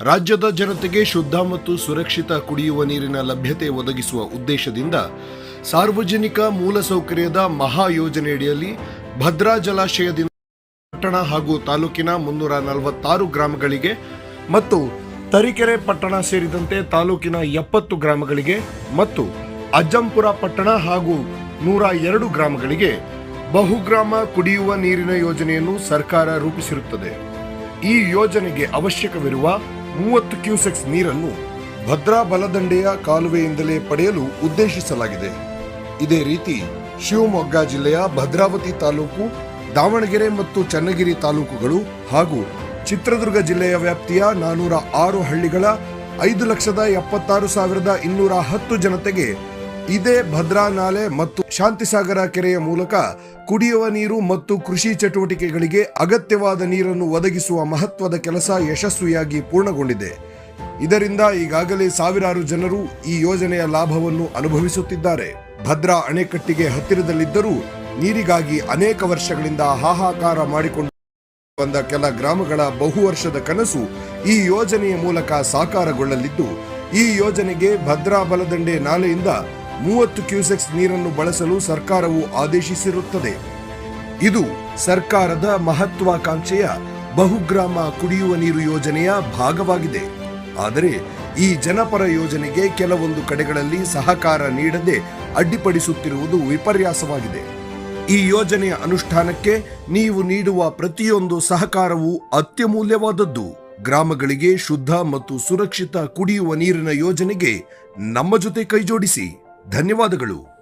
ರಾಜ್ಯದ ಜನತೆಗೆ ಶುದ್ಧ ಮತ್ತು ಸುರಕ್ಷಿತ ಕುಡಿಯುವ ನೀರಿನ ಲಭ್ಯತೆ ಒದಗಿಸುವ ಉದ್ದೇಶದಿಂದ ಸಾರ್ವಜನಿಕ ಮೂಲಸೌಕರ್ಯದ ಮಹಾ ಯೋಜನೆಯಡಿಯಲ್ಲಿ ಭದ್ರಾ ಜಲಾಶಯದಿಂದ ಪಟ್ಟಣ ಹಾಗೂ ತಾಲೂಕಿನ ಮುನ್ನೂರ ನಲವತ್ತಾರು ಗ್ರಾಮಗಳಿಗೆ ಮತ್ತು ತರೀಕೆರೆ ಪಟ್ಟಣ ಸೇರಿದಂತೆ ತಾಲೂಕಿನ ಎಪ್ಪತ್ತು ಗ್ರಾಮಗಳಿಗೆ ಮತ್ತು ಅಜ್ಜಂಪುರ ಪಟ್ಟಣ ಹಾಗೂ ನೂರ ಎರಡು ಗ್ರಾಮಗಳಿಗೆ ಬಹುಗ್ರಾಮ ಕುಡಿಯುವ ನೀರಿನ ಯೋಜನೆಯನ್ನು ಸರ್ಕಾರ ರೂಪಿಸಿರುತ್ತದೆ. ಈ ಯೋಜನೆಗೆ ಅವಶ್ಯಕವಿರುವ ಮೂವತ್ತು ಕ್ಯೂಸೆಕ್ಸ್ ನೀರನ್ನು ಭದ್ರಾ ಬಲದಂಡೆಯ ಕಾಲುವೆಯಿಂದಲೇ ಪಡೆಯಲು ಉದ್ದೇಶಿಸಲಾಗಿದೆ. ಇದೇ ರೀತಿ ಶಿವಮೊಗ್ಗ ಜಿಲ್ಲೆಯ ಭದ್ರಾವತಿ ತಾಲೂಕು, ದಾವಣಗೆರೆ ಮತ್ತು ಚನ್ನಗಿರಿ ತಾಲೂಕುಗಳು ಹಾಗೂ ಚಿತ್ರದುರ್ಗ ಜಿಲ್ಲೆಯ ವ್ಯಾಪ್ತಿಯ ನಾನೂರ ಆರು ಹಳ್ಳಿಗಳ ಐದು ಲಕ್ಷದ ಎಪ್ಪತ್ತಾರು ಸಾವಿರದ ಇನ್ನೂರ ಹತ್ತು ಜನತೆಗೆ ಇದೇ ಭದ್ರಾ ನಾಲೆ ಮತ್ತು ಶಾಂತಿಸಾಗರ ಕೆರೆಯ ಮೂಲಕ ಕುಡಿಯುವ ನೀರು ಮತ್ತು ಕೃಷಿ ಚಟುವಟಿಕೆಗಳಿಗೆ ಅಗತ್ಯವಾದ ನೀರನ್ನು ಒದಗಿಸುವ ಮಹತ್ವದ ಕೆಲಸ ಯಶಸ್ವಿಯಾಗಿ ಪೂರ್ಣಗೊಂಡಿದೆ. ಇದರಿಂದ ಈಗಾಗಲೇ ಸಾವಿರಾರು ಜನರು ಈ ಯೋಜನೆಯ ಲಾಭವನ್ನು ಅನುಭವಿಸುತ್ತಿದ್ದಾರೆ. ಭದ್ರಾ ಅಣೆಕಟ್ಟಿಗೆ ಹತ್ತಿರದಲ್ಲಿದ್ದರೂ ನೀರಿಗಾಗಿ ಅನೇಕ ವರ್ಷಗಳಿಂದ ಹಾಹಾಕಾರ ಮಾಡಿಕೊಂಡು ಬಂದ ಕೆಲ ಗ್ರಾಮಗಳ ಬಹು ವರ್ಷದ ಕನಸು ಈ ಯೋಜನೆಯ ಮೂಲಕ ಸಾಕಾರಗೊಳ್ಳಲಿದ್ದು, ಈ ಯೋಜನೆಗೆ ಭದ್ರಾ ಬಲದಂಡೆ ನಾಲೆಯಿಂದ ಮೂವತ್ತು ಕ್ಯೂಸೆಕ್ಸ್ ನೀರನ್ನು ಬಳಸಲು ಸರ್ಕಾರವು ಆದೇಶಿಸಿರುತ್ತದೆ. ಇದು ಸರ್ಕಾರದ ಮಹತ್ವಾಕಾಂಕ್ಷೆಯ ಬಹುಗ್ರಾಮ ಕುಡಿಯುವ ನೀರು ಯೋಜನೆಯ ಭಾಗವಾಗಿದೆ. ಆದರೆ ಈ ಜನಪರ ಯೋಜನೆಗೆ ಕೆಲವೊಂದು ಕಡೆಗಳಲ್ಲಿ ಸಹಕಾರ ನೀಡದೆ ಅಡ್ಡಿಪಡಿಸುತ್ತಿರುವುದು ವಿಪರ್ಯಾಸವಾಗಿದೆ. ಈ ಯೋಜನೆಯ ಅನುಷ್ಠಾನಕ್ಕೆ ನೀವು ನೀಡುವ ಪ್ರತಿಯೊಂದು ಸಹಕಾರವು ಅತ್ಯಮೂಲ್ಯವಾದದ್ದು. ಗ್ರಾಮಗಳಿಗೆ ಶುದ್ಧ ಮತ್ತು ಸುರಕ್ಷಿತ ಕುಡಿಯುವ ನೀರಿನ ಯೋಜನೆಗೆ ನಮ್ಮ ಜೊತೆ ಕೈಜೋಡಿಸಿ. ಧನ್ಯವಾದಗಳು.